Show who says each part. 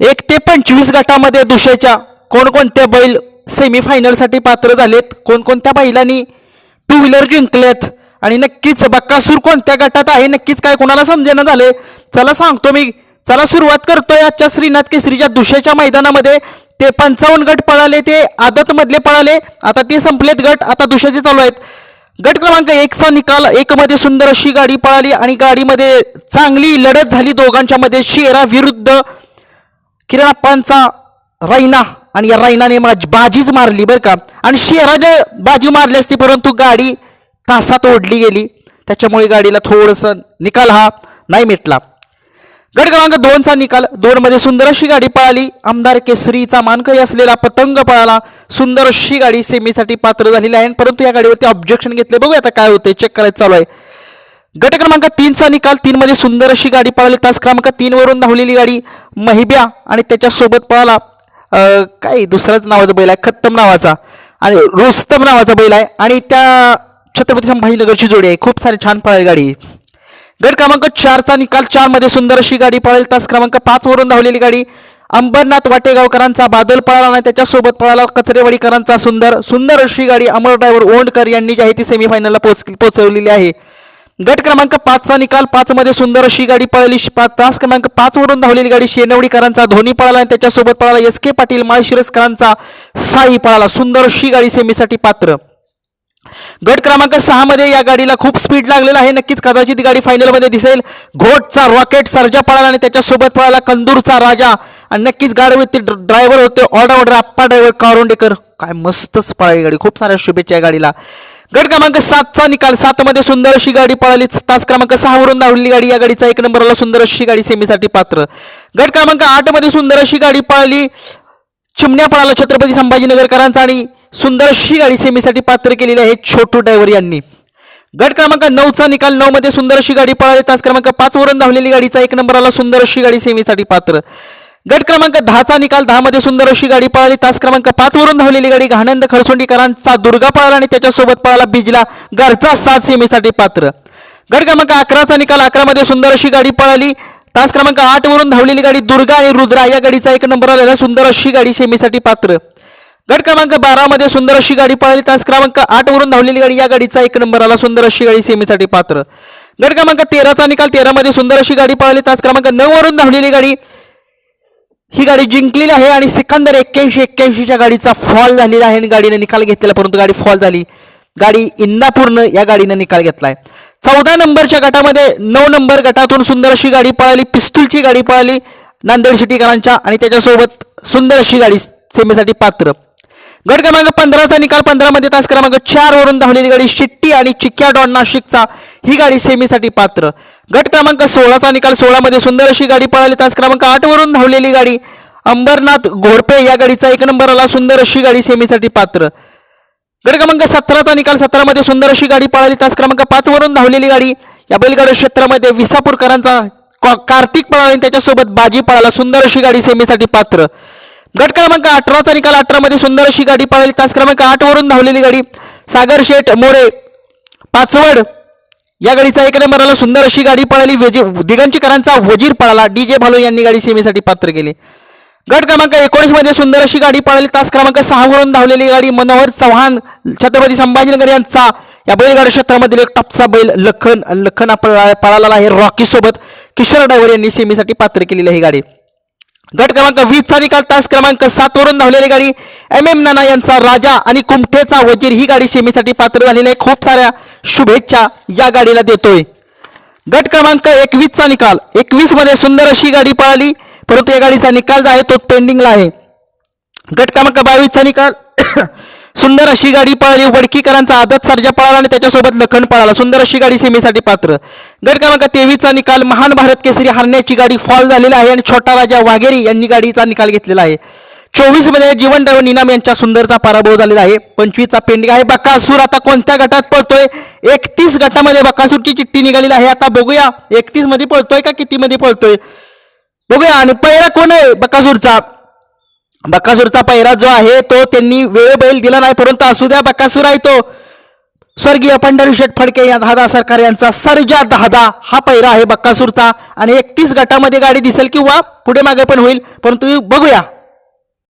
Speaker 1: एक ते पंचवीस गटामध्ये दुसऱ्याच्या कोणकोणत्या बैल सेमीफायनलसाठी पात्र झालेत? कोणकोणत्या बैलांनी टू व्हीलर जिंकलेत? आणि नक्कीच बक्कासूर कोणत्या गटात आहे? नक्कीच काय कोणाला समजेना झाले चला सांगतो मी. चला सुरुवात करतोय आजच्या श्रीनाथ केसरीच्या दुसऱ्याच्या मैदानामध्ये. ते पंचावन्न गट पळाले ते आदतमधले पळाले. आता ते संपलेत गट. आता दुसऱ्याचे चालू आहेत. गट क्रमांक एकचा निकाल. एकमध्ये सुंदर अशी गाडी पळाली आणि गाडीमध्ये चांगली लढत झाली. दोघांच्या मध्ये शेरा विरुद्ध किरणाप्पांचा रैना. आणि या रैनाने माझी बाजीच मारली बरं का. आणि शेराने बाजी मारली असती परंतु गाडी तासात ओढली गेली. त्याच्यामुळे गाडीला थोडंसं निकाल हा नाही मिटला. गट क्रमांक दोनचा निकाल. दोनमध्ये सुंदर अशी गाडी पळाली. आमदार केसरीचा मानकरी असलेला पतंग पळाला. सुंदर अशी गाडी सेमीसाठी पात्र झालेली आहे. परंतु या गाडीवरती ऑब्जेक्शन घेतले. बघूया आता काय होते चेक करायचं चालू आहे. गट क्रमांक तीनचा निकाल. तीन मध्ये सुंदर अशी गाडी पळाली. तास क्रमांक तीन वरून धावलेली गाडी महिब्या आणि त्याच्यासोबत पळाला काय दुसऱ्याच नावाचा बैल आहे खत्तम नावाचा आणि रुस्तम नावाचा बैल आहे. आणि त्या छत्रपती संभाजीनगरची जोडी आहे. खूप सारी छान पळाली गाडी. गट क्रमांक चारचा निकाल. चारमध्ये सुंदर अशी गाडी पळेल. तास क्रमांक पाच वरून धावलेली गाडी अंबरनाथ वाटेगावकरांचा बादल पळाला आणि त्याच्यासोबत पळाला कचरेवाडीकरांचा सुंदर सुंदर अशी गाडी अमर ड्रायव्हर ओंडकर यांनी जी आहे ती सेमीफायनलला पोच पोचवलेली आहे. गट क्रमांक पाचचा निकाल. पाच मध्ये सुंदर अशी गाडी पळाली. तास क्रमांक पाच वरून धावलेली गाडी शेनवडीकरांचा धोनी पळाला आणि त्याच्यासोबत पळाला एस के पाटील माळशिरसकरांचा साई पळाला. सुंदर अशी गाडी सेमीसाठी पात्र. गट क्रमांक सहा मध्ये या गाडीला खूप स्पीड लागलेला आहे. नक्कीच कदाचित गाडी फायनलमध्ये दिसेल. घोटचा रॉकेट सर्जा पळाला आणि त्याच्यासोबत पळाला कंदूरचा राजा. आणि नक्कीच गाडीवरती ड्रायव्हर होते. Order Appa driver Karundekar. काय मस्तच पळाली गाडी. खूप साऱ्या शुभेच्छा या गाडीला. गट क्रमांक सातचा निकाल. सात मध्ये सुंदर अशी गाडी पळाली. तास क्रमांक सहा वरून धावलेली गाडी या गाडीचा एक नंबरला सुंदर अशी गाडी सेमीसाठी पात्र. गट क्रमांक आठमध्ये सुंदर अशी गाडी पळाली. चिमण्या पळाला छत्रपती संभाजीनगरकरांचा आणि सुंदर अशी गाडी सेमीसाठी पात्र केलेली आहे छोटू ड्रायव्हर यांनी. गट क्रमांक नऊचा निकाल. नऊ मध्ये सुंदर अशी गाडी पळाली. तास क्रमांक पाच वरून धावलेली गाडीचा एक नंबर आला सुंदर अशी गाडी सेमीसाठी पात्र. गट क्रमांक दहाचा निकाल दहामध्ये सुंदर अशी गाडी पळाली. तास क्रमांक पाच वरून धावलेली गाडी घाणंद खरसोंडीकरांचा दुर्गा पळाला आणि त्याच्यासोबत पळाला बिजला घरचा सात सेमीसाठी पात्र. गट क्रमांक अकराचा निकाल अकरामध्ये सुंदर अशी गाडी पळाली. तास क्रमांक आठ वरून धावलेली गाडी दुर्गा आणि रुद्रा या गाडीचा एक नंबर आलेला सुंदर अशी गाडी सेमीसाठी पात्र. गट क्रमांक बारामध्ये सुंदर अशी गाडी पळाली. तास क्रमांक आठ वरून धावलेली गाडी या गाडीचा एक नंबर आला सुंदर अशी गाडी सेमीसाठी पात्र. गट क्रमांक तेराचा निकाल तेरामध्ये सुंदर अशी गाडी पळाली. तास क्रमांक नऊ वरून धावलेली गाडी ही गाडी जिंकलेली आहे आणि सिकंदर एक्क्याऐंशी एक्क्याऐंशीच्या गाडीचा फॉल झालेला आहे आणि गाडीने निकाल घेतलेला परंतु गाडी फॉल झाली. गाडी इंदापूरनं या गाडीनं निकाल घेतलाय. चौदा नंबरच्या गटामध्ये नऊ नंबर गटातून सुंदर अशी गाडी पळाली पिस्तूलची गाडी पळाली नांदेड सिटीकरांच्या आणि त्याच्यासोबत सुंदर अशी गाडी सेमीसाठी पात्र. गट क्रमांक पंधराचा निकाल पंधरामध्ये तास क्रमांक चार वरून धावलेली गाडी शिट्टी आणि चिक्क्या डॉन नाशिकचा ही गाडी सेमीसाठी पात्र. गट क्रमांक सोळाचा निकाल सोळामध्ये सुंदर अशी गाडी पळाली. तास क्रमांक आठ वरून धावलेली गाडी अंबरनाथ घोरपे या गाडीचा एक नंबर आला. सुंदर अशी गाडी सेमीसाठी पात्र. गट क्रमांक सतराचा निकाल सतरामध्ये सुंदर अशी गाडी पळाली. तास क्रमांक पाच वरून धावलेली गाडी या बैलगाडी क्षेत्रामध्ये विसापूरकरांचा कार्तिक पळाला आणि त्याच्यासोबत बाजी पळाला. सुंदर अशी गाडी सेमीसाठी पात्र. गट क्रमांक अठराचा निकाल अठरामध्ये सुंदर अशी गाडी पळाली. तास क्रमांक आठ वरून धावलेली गाडी सागर शेठ मोरे पाचवड. या गाडीचा एक नंबरला सुंदर अशी गाडी पळाली. दिगंचीकरांचा वजीर पळाला. डी जे भालो यांनी गाडी सेमीसाठी पात्र केली. गट क्रमांक एकोणीसमध्ये सुंदर अशी गाडी पळाली. तास क्रमांक सहा वरून धावलेली गाडी मनोहर चव्हाण छत्रपती संभाजीनगर यांचा. या बैलगाडी क्षेत्रामधील एक टॉपचा बैल लखन लखन पळाला पळालेला आहे. रॉकी सोबत किशोर डायव्हर यांनी सेमीसाठी पात्र केलेली ही गाडी. गट क्रमांक वीसचा निकाल तास क्रमांक सात वरून धावलेली गाडी एम एम नाना यांचा राजा आणि कुमठेचा वजीर ही गाडी सेमीसाठी पात्र झालेली आहे. खूप साऱ्या शुभेच्छा या गाडीला देतोय. गट क्रमांक एकवीसचा निकाल. एकवीसमध्ये सुंदर अशी गाडी पळाली. परंतु या गाडीचा निकाल जो आहे तो पेंडिंगला आहे. गट क्रमांक बावीसचा निकाल. सुंदर अशी गाडी पळाली वडकीकरांचा आदत सर्जा पळाला आणि त्याच्यासोबत लखन पळाला. सुंदर अशी गाडी सेमीसाठी पात्र. गट क्रमांक तेवीसचा निकाल महान भारत केसरी हरण्याची गाडी फॉल झालेला आहे आणि छोटा राजा वाघेरी यांनी गाडीचा निकाल घेतलेला आहे. चोवीसमध्ये जीवन ड्रायव्हर निनाम यांच्या सुंदरचा पराभव झालेला आहे. पंचवीसचा पेंडिंग आहे बकासूर. आता कोणत्या गटात पळतोय? एकतीस गटामध्ये बकासूरची चिठ्ठी निघालेली आहे. आता बघूया एकतीसमध्ये पळतोय का किती मध्ये पळतोय? बघूया आणि पहिला कोण आहे बकासूरचा? बकासूरचा पहिरा जो आहे तो त्यांनी वेळ बैल दिला नाही परंतु असू द्या बकासूर आहे तो. स्वर्गीय पंढरी शेठ फडके या दहादा सरकार यांचा सर्जा दहादा हा पहिरा आहे बक्कासूरचा आणि एकतीस गटामध्ये गाडी दिसेल किंवा पुढे मागे पण होईल परंतु बघूया.